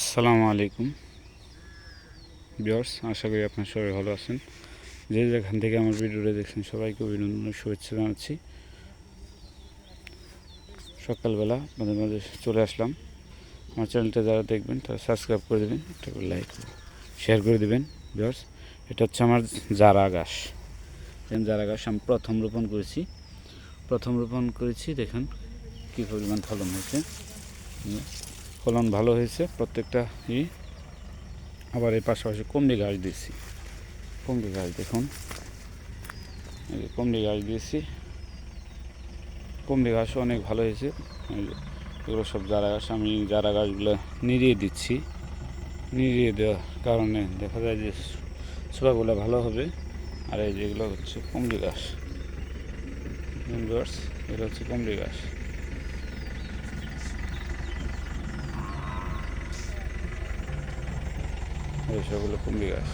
আসসালামু আলাইকুম। বিয়ার্স আশা করি আপনার সবাই ভালো আছেন। যে যেখান থেকে আমার ভিডিওটা দেখছেন, সবাইকে অভিনন্দন শুভেচ্ছা জানাচ্ছি। সকালবেলা মাঝে মাঝে চলে আসলাম। আমার চ্যানেলটা যারা দেখবেন, তারা সাবস্ক্রাইব করে দেবেন, একটা লাইক শেয়ার করে দেবেন। বিয়ার্স এটা হচ্ছে আমার জারা গাছ। জারা গাছ আমি প্রথম রোপণ করেছি। প্রথম রোপণ করেছি, দেখেন, কী পরিমাণ ফলন হয়েছে। ফলন ভালো হয়েছে, প্রত্যেকটা ই। আবার এই পাশাপাশি কমলি গাছ দিয়েছি। কমলি গাছ দেখুন। কমলি গাছ দিয়েছি। কমলি গাছও অনেক ভালো হয়েছে। এগুলো সব চারা গাছ, আমি চারা গাছগুলো নিড়িয়ে দিচ্ছি। নিড়িয়ে দেওয়ার কারণে দেখা যায় যে ছোপাগুলো ভালো হবে। আর এই যেগুলো হচ্ছে কমলি গাছ। গাছ এটা হচ্ছে কমলি গাছ। এই সবগুলো কুমড়ি গাছ